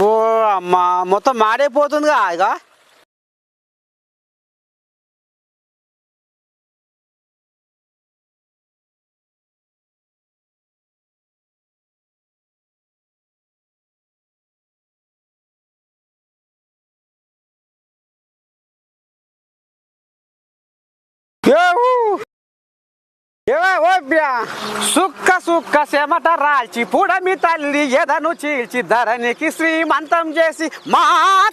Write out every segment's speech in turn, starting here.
ఓ అమ్మా మొత్తం మాడైపోతుందిగా ఇక ఏవూ! ఏవే ఓ బ్యా! సుక్క సుక్క శమట రాల్చి పుడమి తల్లి ఎదను చీల్చి ధరణికి శ్రీమంతం చేసి మా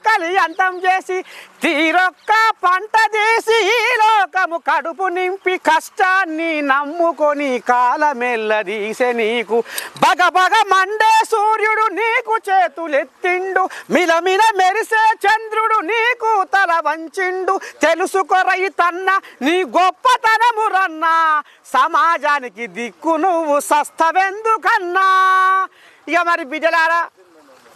కలి అంతం చేసి తీరొక్క పంట చేసి ఈ లోకము కడుపు నింపి కష్టాన్ని నమ్ముకొని కాలమెల్లదీసే నీకు బగ బగ మండే సూర్యుడు నీకు చేతులెత్తిండు. మిలమిల మెరిసే చంద్రుడు నీకు తల వంచిండు. తెలుసుకో రైతన్న నీ గొప్పతనము రన్నా సమాజానికి దిక్కు నువ్వు సస్తవెందుకన్నా? ఇక మరి బిడ్డలారా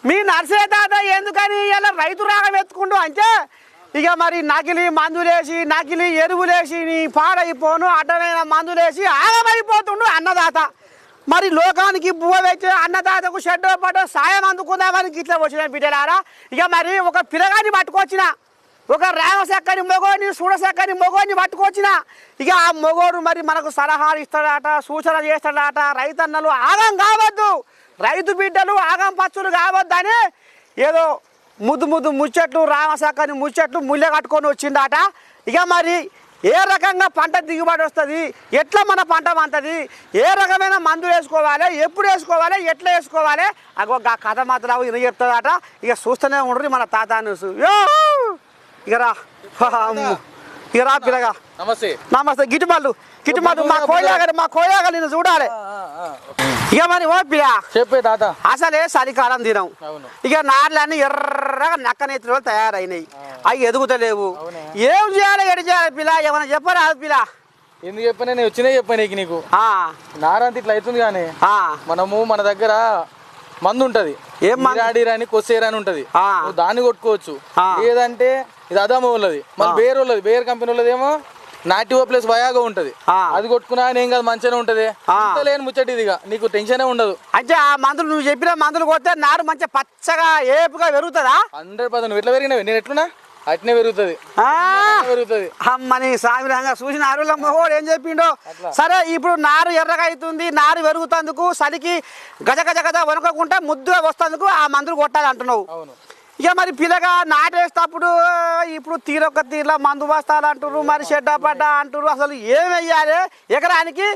మీ నర్సే తాత ఎందుకని ఇలా రైతు రాగం ఎత్తుకుంటూ అంటే ఇక మరి నకిలీ మందులేసి నకిలీ ఎరువులేసి నీ పాడైపోను అడ్డమైన మందులేసి ఆగమైపోతుండు అన్నదాత. మరి లోకానికి బువ్వ వచ్చే అన్నదాతకు షెడ్డో పడో సాయం అందుకుందామని గిట్లా వచ్చిన బిడ్డలారా. ఇక మరి ఒక పిల్లగాని పట్టుకొచ్చిన ఒక రేవసెక్కని మొగోని చూడసెక్కని మొగోని పట్టుకొచ్చిన ఇక ఆ మొగోడు మరి మనకు సలహాలు ఇస్తాడట సూచన చేస్తాడట రైతన్నలు ఆగం కావద్దు రైతు బిడ్డలు ఆగం పచ్చులు కావద్దని ఏదో ముద్దు ముద్దు ముచ్చట్లు రామశాఖని ముచ్చట్లు ముల్లె కట్టుకొని వచ్చిందట ఇక మరి ఏ రకంగా పంట దిగుబడి వస్తుంది? ఎట్లా మన పంట పంటది? ఏ రకమైన మందులు వేసుకోవాలి? ఎప్పుడు వేసుకోవాలి? ఎట్లా వేసుకోవాలి? అగో గా కథ మాత్రం ఇన చెప్తుందట ఇక చూస్తూనే ఉండరు మన తాత న్యూస్. యో! ఇక రా. ఇక రా పిల్లగా. నమస్తే. నమస్తే. గిట్టుబాలు గిట్టుబాలు మా కోయాగలు మా కోయాగలు నిన్ను చూడాలి. ఇక మరి ఓ పిల్ల. చెప్పే తాత. అసలే చలికాలం దినం. ఇక నార్లన్నీ ఎర్రగా నక్కనెత్తులు తయారైనాయి. అవి ఎదుగుతలేవు. ఏం చేయాలి ఎడి చేయాలి పిల్ల ఏమైనా చెప్పరా పిల్ల ఎందుకు చెప్పినా? నేను వచ్చినా చెప్పాను నీకు నీకు. నారంత ఇట్లా అవుతుంది కానీ మనము మన దగ్గర మందు ఉంటది. ఏం కొస్సేరా అని ఉంటది. దాన్ని కొట్టుకోవచ్చు. లేదంటే ఇది అదామ వాళ్ళది మన బేర్ వాళ్ళది బేర్ కంపెనీ వాళ్ళది ఏమో నాటివో ప్లస్ వయాగా ఉంటది. అది కొట్టుకున్నా ఏం కాదు మంచిగానే ఉంటది. లేని ముచ్చటి ఇదిగా నీకు టెన్షనే ఉండదు. అంటే ఆ మందులు నువ్వు చెప్పిన మందులు కొడితే నారు మంచిగా పచ్చగా ఏపుగా పెరుగుతుందా? హండ్రెడ్ పర్సెంట్ ఎట్లా పెరిగినవి? నేను ఎట్లున్నా? అట్నే పెరుగుతుంది. పెరుగుతుంది. అమ్మని సామిరంగా చూసిన అరువుల మొహోడు ఏం చెప్పిండో? సరే ఇప్పుడు నారు ఎర్రగా అవుతుంది నారు పెరుగుతందుకు చలికి గజ గజ గజ వణుకోకుండా ముద్దుగా వస్తందుకు ఆ మందులు కొట్టాలి అంటున్నావు. ఇక మరి పిల్లగా నాటేసేటప్పుడు ఇప్పుడు తీరొక్క తీర్ల మందు బస్తాలు అంటారు మరి షెడ్డ పడ్డ అంటారు అసలు ఏం వెయ్యాలి? ఎకరానికి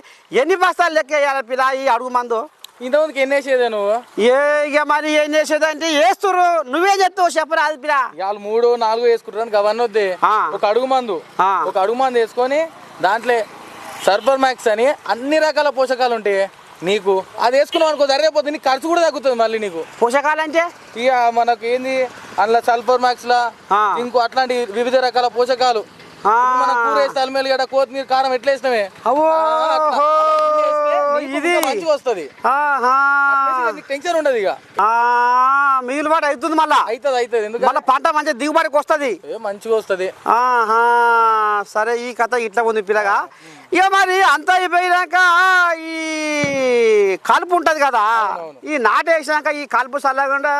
ఎన్ని బస్తాలు లెక్క వేయాలి పిల్ల ఈ అడుగు మందు? ఇంతమందికి ఎన్ని వేసేదే నువ్వు? ఏ ఇక మరి ఏం చేసేదంటే వేస్తురు నువ్వే చెప్తావు చెప్పరా పిల్ల వాళ్ళు మూడు నాలుగు వేసుకుంటారు అవన్నీ వద్దే. ఒక అడుగు మందు. ఒక అడుగు మందు వేసుకొని దాంట్లో సర్ఫర్ మ్యాక్స్ అని అన్ని రకాల పోషకాలు ఉంటాయి. నీకు అది వేసుకున్నావు అనుకో సరిపోతుంది నీకు ఖర్చు కూడా తగ్గుతుంది మళ్ళీ నీకు. పోషకాలంటే ఇక ఇక మనకు ఏంది? అందులో సల్ఫర్ మ్యాక్స్ లా ఆ. ఇంకో అట్లాంటి వివిధ రకాల పోషకాలు. మన కూర వేస్తే అల్మేలు గడ్డ కొత్తిమీర కారం ఎట్లా వేసినామే అవో ఇది మంచిగా వస్తుంది. ఆహా. టెన్షన్ ఉండదు ఇక. ఆ, మిగులుబాటు అవుతుంది మళ్ళా. అవుతుంది అవుతుంది. ఎందుకంటే మళ్ళా పంట మంచిగా దిగుబడికి వస్తుంది. మంచిగా వస్తుంది. ఆహా. సరే ఈ కథ ఇట్లా ఉంది పిల్లగా. ఇక మరి అంతా అయిపోయినాక ఈ కలుపు ఉంటది కదా. ఈ నాటేసినాక ఈ కలుపు చల్లకుండా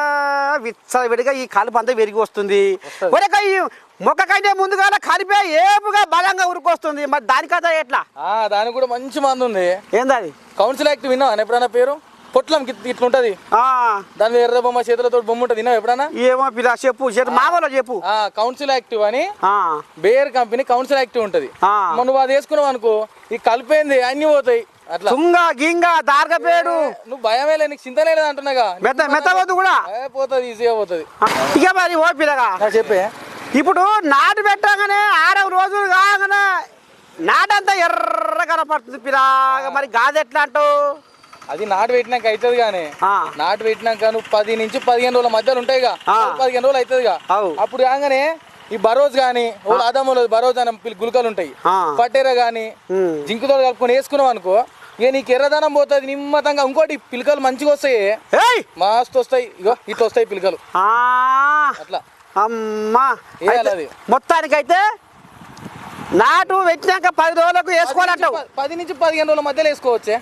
విచ్చలవిడిగా ఈ కలుపు అంతా విరిగి వస్తుంది. ఒరేక ఈ మొక్కకైతే ముందుగా కలిపే ఏపుగా బలంగా ఉరికొస్తుంది. మరి దాని కథ ఎట్లా? దానికి కూడా మంచి మందు ఉంది. ఏందది? కౌన్సిల్ యాక్ట్ విన్నావా? ఎప్పుడైనా పేరు? పొట్లం గిట్- ఇట్లా ఉంటది. ఆ, దాని ఎర్ర బొమ్మ చేతులతో బొమ్మ ఉంటుంది. విన్నావా ఎప్పుడైనా ఏమో పిల్ల చెప్పు. చెప్పు. మామూలు చెప్పు. ఆ కౌన్సిల్ యాక్టివ్ అని బేర్ కంపెనీ కౌన్సిల్ యాక్టివ్ ఉంటది. నువ్వు అది వేసుకున్నావు అనుకో ఈ కలిపేంది అన్ని పోతాయి. అట్లా. తుంగ గింగ దార్గపేడు నువ్వు భయమే లేదు నీకు చింత లేదు అంటున్నాగా. మెత్త మెత్తవద్దు కూడా. ఏ, పోతుంది ఈజీగా పోతుంది. ఇక మరి ఓ పిల్లగా. నాకు చెప్పే. ఇప్పుడు నాటు పెట్టగానే ఆరవ రోజులు కాగానే నాటంతా ఎర్ర కనపడుతుంది పిల్లగా మరి గాది ఎట్లా అంటావు అది నాటు పెట్టినాక అవుతుంది కానీ నాటు పెట్టినాక నువ్వు పది నుంచి పదిహేను రోజుల మధ్యలో ఉంటాయిగా ఆ. పదిహేను రోజులు అవుతుందిగా అవు. అప్పుడు కాగానే ఈ బరోజ్ కానీ ఓ అదమ్ములు బరోజ్ అని గుళికలు ఉంటాయి. పట్టేర ఉమ్. జింకుతో కలుపుకొని వేసుకున్నావు అనుకో ఇక నీకు ఎర్రదనం పోతుంది నిమ్మతంగా. ఇంకోటి పిలకలు మంచిగా వస్తాయి. మస్తు వస్తాయి. ఇగో ఇట్లా వస్తాయి పిలకలు. అమ్మా. మొత్తానికైతే నాటు పెట్టినాక పది రోజులకు వేసుకోవాలంటావు. పది- నుంచి పదిహేను రోజుల మధ్యలో వేసుకోవచ్చే.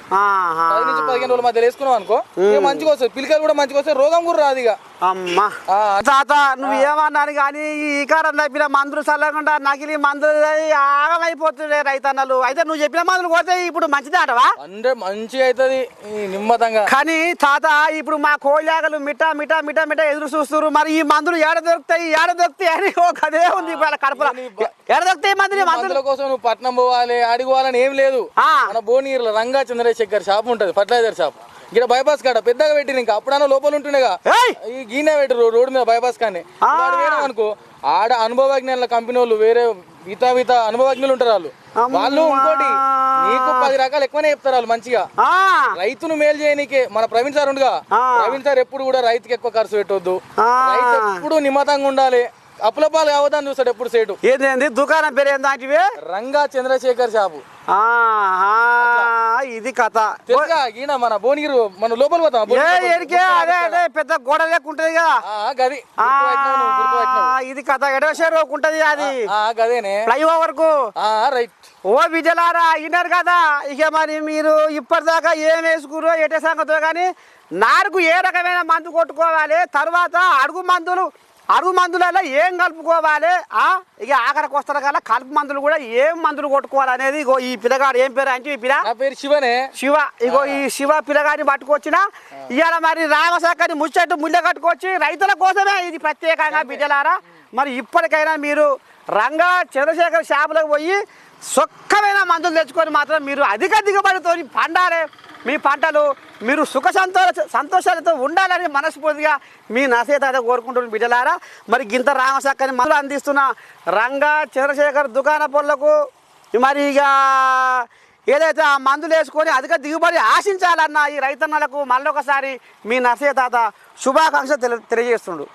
పది నుంచి పదిహేను రోజుల మధ్యలో వేసుకున్నావు అనుకో మంచిగా వస్తుంది. పిలకలు కూడా మంచిగా వస్తాయి. రోగం కూడా రాదు ఇక. అమ్మా. తాత నువ్వు ఏమన్నాను కానీ ఈ ఈకారం తప్పిన మందులు చల్లకుండా నకిలీ మందులు ఆగమైపోతుండే రైతన్నలు. అయితే నువ్వు చెప్పిన మందులు పోతే ఇప్పుడు మంచిదే అంటవా? అంటే మంచిగా అవుతుంది నిమ్మతంగా. కానీ తాత ఇప్పుడు మా కోళ్ళాగలు మిఠా మిఠా మిఠా మిఠా ఎదురు చూస్తున్నారు. మరి ఈ మందులు ఏడ దొరుకుతాయి ఏడ దొరుకుతాయి అని ఒక అదే ఉంది ఇప్పుడు కడపల. ఏడ దొరుకుతాయి మందులు మందులు? కోసం నువ్వు పట్నం పోవాలి ఆడికి పోవాలని ఏం లేదు. మన భువనగిరిలో రంగా చంద్రశేఖర్ షాప్ ఉంటది ఫర్టిలైజర్ షాప్. ఇక్కడ బైపాస్ కాడ పెద్దగా పెట్టిన ఇంకా. అప్పుడన్నా లోపల ఉంటుండేగా! ఈ గీనే పెట్టరు రోడ్డు మీద బైపాస్ కానీ. అనుకో ఆడ అనుభవజ్ఞుల కంపెనీ వాళ్ళు వేరే ఇత ఇత అనుభవజ్ఞులు ఉంటారు వాళ్ళు. వాళ్ళు ఇంకోటి నీకు పది రకాలు ఎక్కువనే చెప్తారు వాళ్ళు మంచిగా. రైతును మేలు చేయనీకే మన ప్రవీణ్ సార్ ఉండగా. ప్రవీణ్ సార్ ఎప్పుడు కూడా రైతుకి ఎక్కువ ఖర్చు పెట్టొద్దు. రైతు ఎప్పుడు నిమ్మతంగా ఉండాలి. అప్పుల పాలు కావద్దని చూస్తాడు ఎప్పుడు సేటు. ఏంది దుకాణం పేరు ఏందాంటివి రంగా చంద్రశేఖర్ షాపు. ఇది కథ. తెలుసా? ఈయన మన భువనగిరి మన లోపల పోతాం ఏ ఎడికే అదే అదే పెద్ద గోడ లేక ఉంటది కదా గది. ఆ, నువ్వు. ఇది కథ. ఎడవషేరు ఉంటది అది. ఆ, గదేనే. ఫ్లైఓవర్కు ఆ, రైట్. ఓ విజయలారా అయినారు కదా? ఇక మరి మీరు ఇప్పటిదాకా ఏం వేసుకురో ఎటే సంగతో కానీ నారుకు ఏ రకమైన మందు కొట్టుకోవాలి తర్వాత అడుగు మందులు అడుగు మందులలో ఏం కలుపుకోవాలి? ఇక ఆఖరికి వస్తారు కదా కలుపు మందులు కూడా ఏం మందులు కొట్టుకోవాలి అనేది ఇగో ఈ పిల్లగాడు ఏం పేరు అంటే ఈ పిల్ల? పేరు శివనే. శివ. ఇగో ఈ శివ పిల్లగాడిని పట్టుకొచ్చిన. ఇవాళ మరి రామశాఖని ముచ్చట్టు ముళ్ళ కట్టుకొచ్చి రైతుల కోసమే ఇది ప్రత్యేకంగా బిడ్డలారా. మరి ఇప్పటికైనా మీరు రంగా చంద్రశేఖర్ షాపులకు పోయి సొక్కమైన మందులు తెచ్చుకొని మాత్రం మీరు అధిక దిగుబడితో పండాలి. మీ పంటలు మీరు సుఖ సంతోష సంతోషాలతో ఉండాలని మనస్ఫూర్తిగా మీ నసేత కోరుకుంటున్న బిడ్డలారా. మరి గింత రామశాఖని మందులు అందిస్తున్న రంగా చంద్రశేఖర్ దుకాణ పొలకు మరి ఇక ఏదైతే ఆ మందులు వేసుకొని అధిక దిగుబడి ఆశించాలన్న ఈ రైతన్నలకు మళ్ళొకసారి మీ నర్సయ్య తాత శుభాకాంక్ష తెలియజేస్తుండు.